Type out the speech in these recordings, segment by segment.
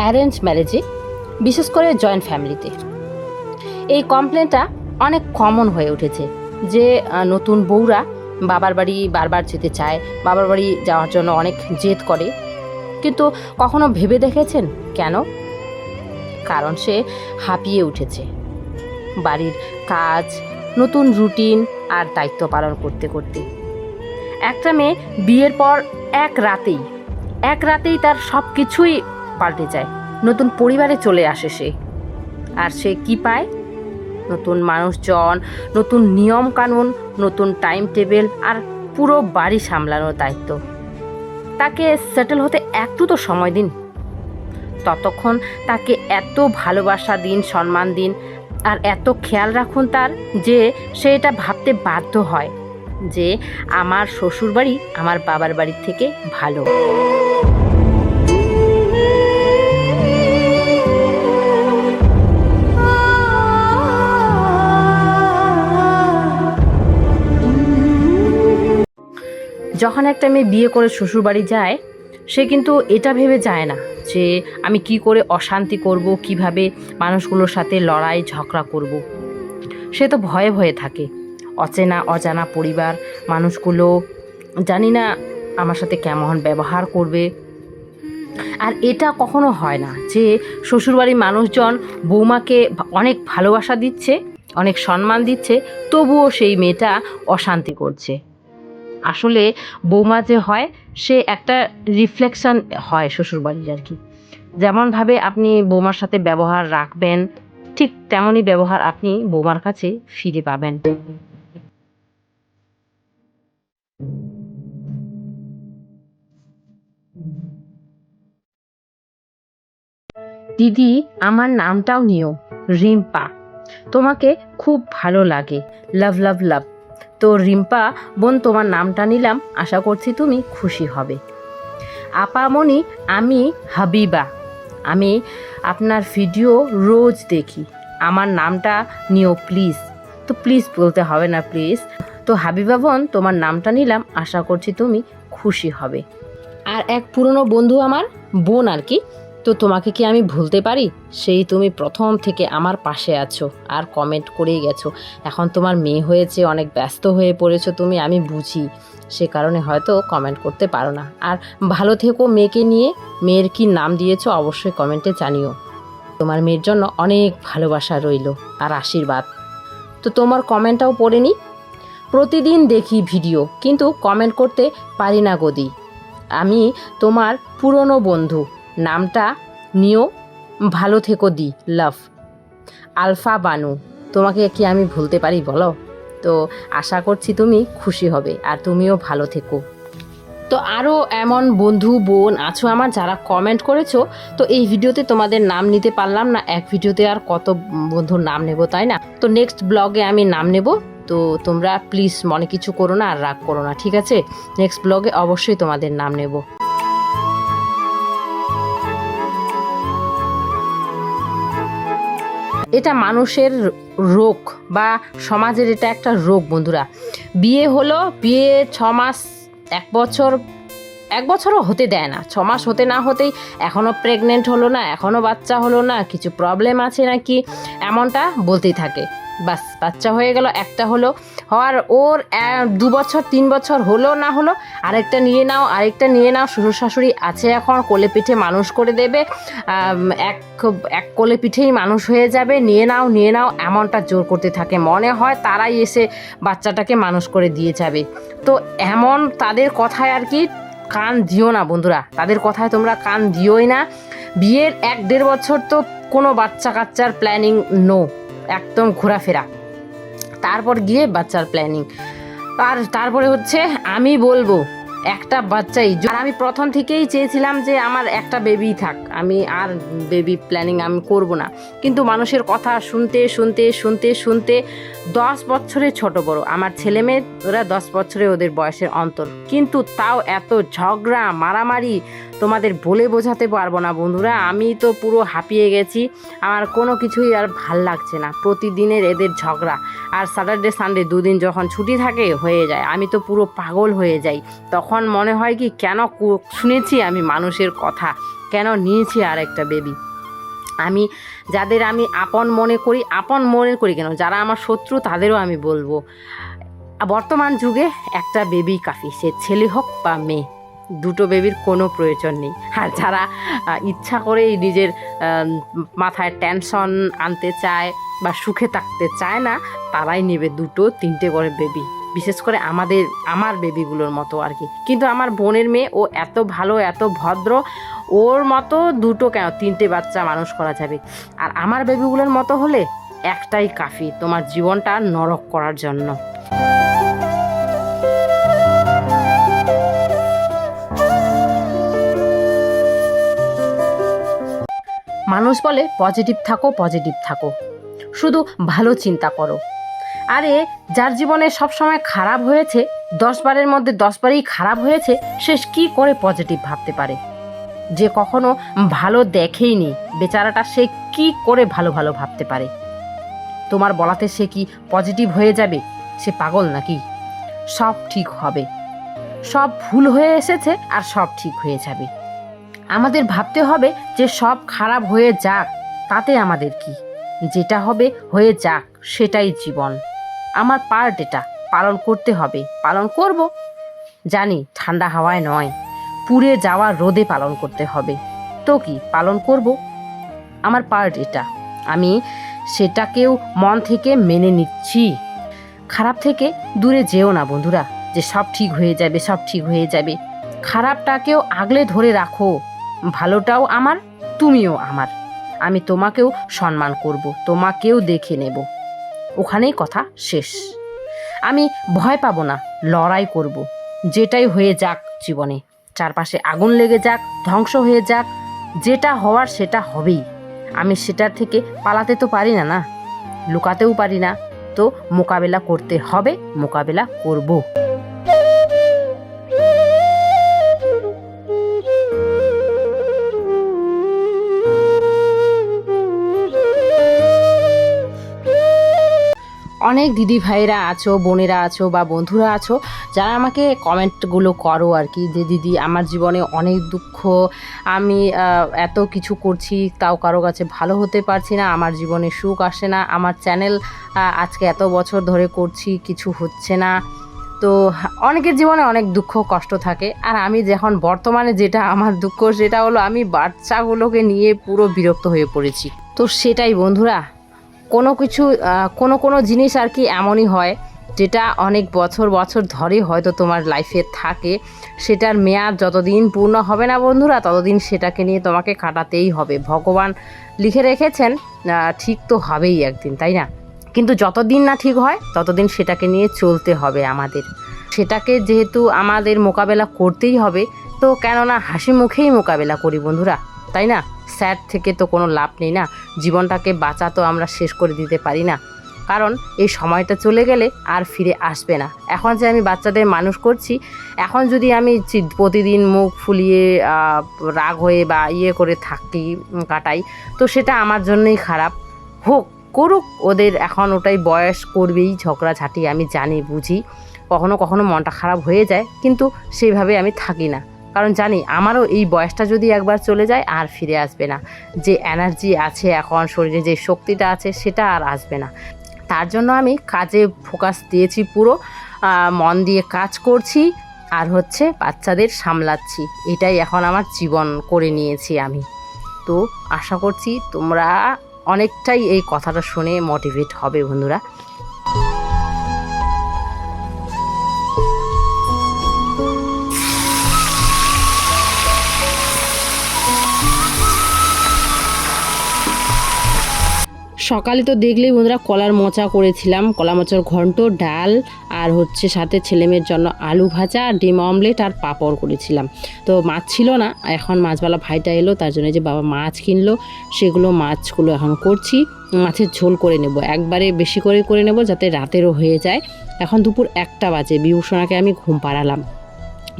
Arrange ম্যারেজে, বিশেষ করে joint ফ্যামিলিতে। এই কমপ্লেনটা অনেক কমন হয়ে উঠেছে যে নতুন বউরা বাবার বাড়ি বারবার যেতে চায়, বাবার বাড়ি যাওয়ার জন্য অনেক জেদ করে। কিন্তু কখনো ভেবে দেখেছেন? কেন? কারণ সে হাঁপিয়ে উঠেছে। বাড়ির কাজ, নতুন রুটিন আর দায়িত্ব পালন করতে করতে। একটা মেয়ে বিয়ের পর এক রাতেই এক রাতেই তার সব কিছুই পাল্টে যায়। নতুন পরিবারে চলে আসে সে। আর সে কি পায়? নতুন মানুষজন, নতুন নিয়ম কানুন নতুন টাইম টেবিল আর পুরো বাড়ি সামলানোর দায়িত্ব। তাকে সেটেল হতে একটু তো সময় দিন। ততক্ষণ তাকে এত ভালোবাসা দিন, সম্মান দিন, আর এত খেয়াল রাখুন তার যে সে এটা ভাবতে বাধ্য হয় যে আমার শ্বশুর বাড়ি আমার বাবার বাড়ির থেকে ভালো। যখন একটা মেয়ে বিয়ে করে শ্বশুরবাড়ি যায়, সে কিন্তু এটা ভেবে যায় না যে আমি কি করে অশান্তি করব, কীভাবে মানুষগুলোর সাথে লড়াই, ঝগড়া করব। সে তো ভয়ে ভয়ে থাকে। অচেনা, অজানা পরিবার, মানুষগুলো জানি না আমার সাথে কেমন ব্যবহার করবে। আর এটা কখনো হয় না যে শ্বশুরবাড়ির মানুষজন বৌমাকে অনেক ভালোবাসা দিচ্ছে, অনেক সম্মান দিচ্ছে, তবুও সেই মেয়েটা অশান্তি করছে। আসলে বৌমা যে হয়, সে একটা রিফ্লেকশন হয় শ্বশুরবাড়ির আর কি। যেমনভাবে আপনি বৌমার সাথে ব্যবহার রাখবেন, ঠিক তেমনই ব্যবহার আপনি বৌমার কাছে ফিরে পাবেন। দিদি, আমার নামটাও নিও, রিম্পা। তোমাকে খুব ভালো লাগে। লাভ লাভ লাভ তো রিম্পা, বোন, তোমার নামটা নিলাম, আশা করছি তুমি খুশি হবে। আপামনি আমি হাবিবা। আমি আপনার ভিডিও রোজ দেখি। আমার নামটা নিও প্লিজ। তো প্লিজ বলতে হবে না, প্লিজ। তো হাবিবা, বোন, তোমার নামটা নিলাম, আশা করছি তুমি খুশি হবে। আর এক পুরনো বন্ধু আমার, বোন আর কি তো তোমাকে কি আমি ভুলতে পারি? সেই তুমি প্রথম থেকে আমার পাশে আছো আর কমেন্ট করেই গেছো। এখন তোমার মেয়ে হয়েছে, অনেক ব্যস্ত হয়ে পড়েছো, তুমি আমি বুঝি। সে কারণে হয়তো কমেন্ট করতে পারো না। আর ভালো থেকো মেয়েকে নিয়ে। মেয়ের কি নাম দিয়েছ অবশ্যই কমেন্টে জানিও। তোমার মেয়ের জন্য অনেক ভালোবাসা রইল আর আশীর্বাদ। তো তোমার কমেন্টটাও পড়ে নি। প্রতিদিন দেখি ভিডিও, কিন্তু কমেন্ট করতে পারি না গদি। আমি তোমার পুরনো বন্ধু। নামটা নিও, ভালো থেকো দি, লাভ। আলফা বানু, তোমাকে কি আমি ভুলতে পারি বলো? তো আশা করছি তুমি খুশি হবে আর তুমিও ভালো থেকো। তো আরও এমন বন্ধু, বোন আছো আমার যারা কমেন্ট করেছ, তো এই ভিডিওতে তোমাদের নাম নিতে পারলাম না, এক ভিডিওতে আর কত বন্ধুর নাম নেব তাই না? তো নেক্সট ব্লগে আমি নাম নেব, তো তোমরা প্লিজ মনে কিছু করো না আর রাগ করো না, ঠিক আছে? নেক্সট ব্লগে অবশ্যই তোমাদের নাম নেব। এটা মানুষের রোগ বা সমাজের এটা একটা রোগ বন্ধুরা। বিয়ে হলো, বিয়ে ছ মাস এক বছর, এক বছরও হতে দেয় না। ছ মাস হতে না হতেই এখনও প্রেগনেন্ট হলো না এখনও বাচ্চা হলো না, কিছু প্রবলেম আছে নাকি? এমনটা বলতেই থাকে। বাস, বাচ্চা হয়ে গেল, একটা হলো হওয়ার ওর দু বছর, তিন বছর হলো না হলো, আরেকটা নিয়ে নাও, আরেকটা নিয়ে নাও, শ্বশুর শাশুড়ি আছে এখন, কোলে পিঠে মানুষ করে দেবে এক এক কোলে পিঠেই মানুষ হয়ে যাবে, নিয়ে নাও নিয়ে নাও, এমনটা জোর করতে থাকে। মনে হয় তারাই এসে বাচ্চাটাকে মানুষ করে দিয়ে যাবে। তো এমন তাদের কথায় আর কি কান দিও না বন্ধুরা, তাদের কথায় তোমরা কান দিওই না। বিয়ের এক দেড় বছর তো কোনো বাচ্চা কাচ্চার প্ল্যানিং নো একদম ঘোরাফেরা। তারপর গিয়ে বাচ্চার প্ল্যানিং আর তারপরে হচ্ছে আমি বলব, একটা বাচ্চাই আর আমি প্রথম থেকেই চেয়েছিলাম যে আমার একটা বেবি থাক। আমি আর বেবি প্ল্যানিং আমি করব না। কিন্তু মানুষের কথা শুনতে শুনতে শুনতে শুনতে দশ বছরে ছোট বড়। আমার ছেলে মেয়ে ওরা দশ বছরে ওদের বয়সের অন্তর। কিন্তু তাও এত ঝগড়া, মারামারি তোমাদের বলে বোঝাতে পারব না, বন্ধুরা। আমি তো পুরো হাঁপিয়ে গেছি। আমার কোনো কিছুই আর ভালো লাগছে না। প্রতিদিনের এদের ঝগড়া। আর স্যাটারডে সানডে দুদিন যখন ছুটি থাকে, হয়ে যায়। আমি তো পুরো পাগল হয়ে যাই। তখন মনে হয় কি, কেন শুনেছি আমি মানুষের কথা। কেন নিয়েছি আর একটা বেবি আমি, যাদের আমি আপন মনে করি, আপন মনে করি কেন? যারা আমার শত্রু, তাদেরও আমি বলব। বর্তমান যুগে একটা বেবি কাফি। সে ছেলে হোক বা মেয়ে। দুটো বেবির কোনো প্রয়োজন নেই। আর যারা ইচ্ছা করেই নিজের মাথায় টেনশন আনতে চায় বা সুখে থাকতে চায় না, তারাই নেবে দুটো, তিনটে করে বেবি বিশেষ করে আমাদের, আমার বেবিগুলোর মতো আর কি। কিন্তু আমার বোনের মেয়ে, ও এত ভালো, এত ভদ্র, ওর মতো দুটো কেন, তিনটে বাচ্চা মানুষ করা যাবে? আর আমার বেবিগুলোর মতো হলে একটাই কাফি, তোমার জীবনটা নরক করার জন্য। মানুষ বলে পজিটিভ থাকো পজিটিভ থাকো। শুধু ভালো চিন্তা করো। আরে, যার জীবনে সবসময় খারাপ হয়েছে, দশ বারের মধ্যে দশ বারই খারাপ হয়েছে, সে কি করে পজিটিভ ভাবতে পারে? যে কখনো ভালো দেখেইনি, বেচারাটা সে কি করে ভালো ভালো ভাবতে পারে? তোমার বলাতে সে কি পজিটিভ হয়ে যাবে? সে পাগল নাকি? সব ঠিক হবে। সব ভুল হয়ে এসেছে আর সব ঠিক হয়ে যাবে। আমাদের ভাবতে হবে যে সব খারাপ হয়ে যাক, তাতে আমাদের কি? যেটা হবে, হয়ে যাক, সেটাই জীবন। আমার পার্ট এটা, পালন করতে হবে। পালন করব? জানি, ঠান্ডা হাওয়ায় নয়। পুড়ে যাওয়া রোদে পালন করতে হবে। তো কি, পালন করব? আমার পার্ট এটা। আমি সেটাকেও মন থেকে মেনে নিচ্ছি। খারাপ থেকে দূরে যেও না বন্ধুরা। যে সব ঠিক হয়ে যাবে, সব ঠিক হয়ে যাবে। খারাপটাকেও আগলে ধরে রাখো। ভালোটাও আমার, তুমিও আমার। আমি তোমাকেও সম্মান করব, তোমাকেও দেখে নেব। ওখানেই কথা শেষ। আমি ভয় পাবো না, লড়াই করব। যেটাই হয়ে যাক জীবনে, চারপাশে আগুন লেগে যাক, ধ্বংস হয়ে যাক, যেটা হওয়ার সেটা হবেই। আমি সেটার থেকে পালাতে তো পারি না না। লুকাতেও পারি না। তো মোকাবেলা করতে হবে, মোকাবেলা করব। অনেক দিদি ভাইরা আছো, বোনেরা আছো বা বন্ধুরা আছো, যারা আমাকে কমেন্টগুলো করো আর কি, যে দিদি আমার জীবনে অনেক দুঃখ, আমি এত কিছু করছি, তাও কারও কাছে ভালো হতে পারছি না, আমার জীবনে সুখ আসে না, আমার চ্যানেল আজকে এত বছর ধরে করছি, কিছু হচ্ছে না। তো অনেকের জীবনে অনেক দুঃখ, কষ্ট থাকে, আর আমি যখন বর্তমানে যেটা আমার দুঃখ, সেটা হলো আমি বাচ্চাগুলোকে নিয়ে পুরো বিরক্ত হয়ে পড়েছি। তো সেটাই বন্ধুরা কোনো কিছু কোনো কোনো জিনিস আর কি এমনই হয় যেটা অনেক বছর বছর ধরে হয়তো তোমার লাইফে থাকে। সেটার মেয়াদ যতদিন পূর্ণ হবে না বন্ধুরা, ততদিন সেটাকে নিয়ে তোমাকে কাটাতেই হবে। ভগবান লিখে রেখেছেন ঠিক তো হবেই একদিন, তাই না? কিন্তু যতদিন না ঠিক হয়, ততদিন সেটাকে নিয়ে চলতে হবে আমাদের। সেটাকে যেহেতু আমাদের মোকাবেলা করতেই হবে, তো কেননা হাসি মুখেই মোকাবেলা করি বন্ধুরা। তাই না? স্যাড থেকে তো কোনো লাভ নেই না। জীবনটাকে বাঁচা তো আমরা শেষ করে দিতে পারি না। কারণ এই সময়টা চলে গেলে আর ফিরে আসবে না। এখন যে আমি বাচ্চাদের মানুষ করছি, এখন যদি আমি প্রতিদিন মুখ ফুলিয়ে রাগ হয়ে বা ইয়ে করে থাকি কাটাই, তো সেটা আমার জন্যই খারাপ। হোক, করুক, ওদের এখন ওটাই বয়স করবেই, ঝগড়াঝাটি আমি জানি, বুঝি। কখনো কখনো মনটা খারাপ হয়ে যায়, কিন্তু সেইভাবে আমি থাকি না। কারণ জানি আমারও এই বয়সটা যদি একবার চলে যায় আর ফিরে আসবে না। যে এনার্জি আছে এখন, শরীরে যে শক্তিটা আছে সেটা আর আসবে না। তার জন্য আমি কাজে ফোকাস দিয়েছি পুরো মন দিয়ে কাজ করছি আর হচ্ছে বাচ্চাদের সামলাচ্ছি। এটাই এখন আমার জীবন করে নিয়েছি আমি। তো আশা করছি তোমরা অনেকটাই এই কথাটা শুনে মোটিভেট হবে বন্ধুরা। সকালে তো দেখলেই বন্ধুরা কলার মোচা করেছিলাম, কলা মোচার ঘন্ট, ডাল আর হচ্ছে সাথে ছেলেমেয়ের জন্য আলু ভাজা, ডিম অমলেট আর পাঁপড় করেছিলাম। তো মাছ ছিল না, এখন মাছওয়ালা ভাইটা এলো, তার জন্য যে বাবা মাছ কিনলো, সেগুলো মাছগুলো এখন করছি, মাছের ঝোল করে নেব, একবারে বেশি করে করে নেব যাতে রাতেরও হয়ে যায়। এখন দুপুর একটা বাজে বিভূষণাকে আমি ঘুম পাড়ালাম।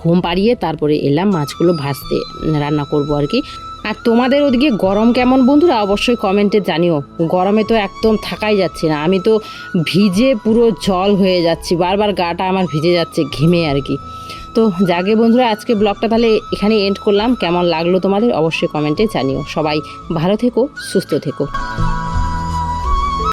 ঘুম পাড়িয়ে তারপরে এলাম মাছগুলো ভাজতে, রান্না করব আর কি। আর তোমাদের ওদিকে গরম কেমন বন্ধুরা? অবশ্যই কমেন্টে জানিও। গরমে তো একদম থাকাই যাচ্ছে না। আমি তো ভিজে পুরো জল হয়ে যাচ্ছি। বারবার গাটা আমার ভিজে যাচ্ছে, ঘেমে আর কি। তো জাগে বন্ধুরা, আজকে ব্লগটা তাহলে এখানে এন্ড করলাম। কেমন লাগল তোমাদের? অবশ্যই কমেন্টে জানিও। সবাই ভালো থেকো, সুস্থ থেকো।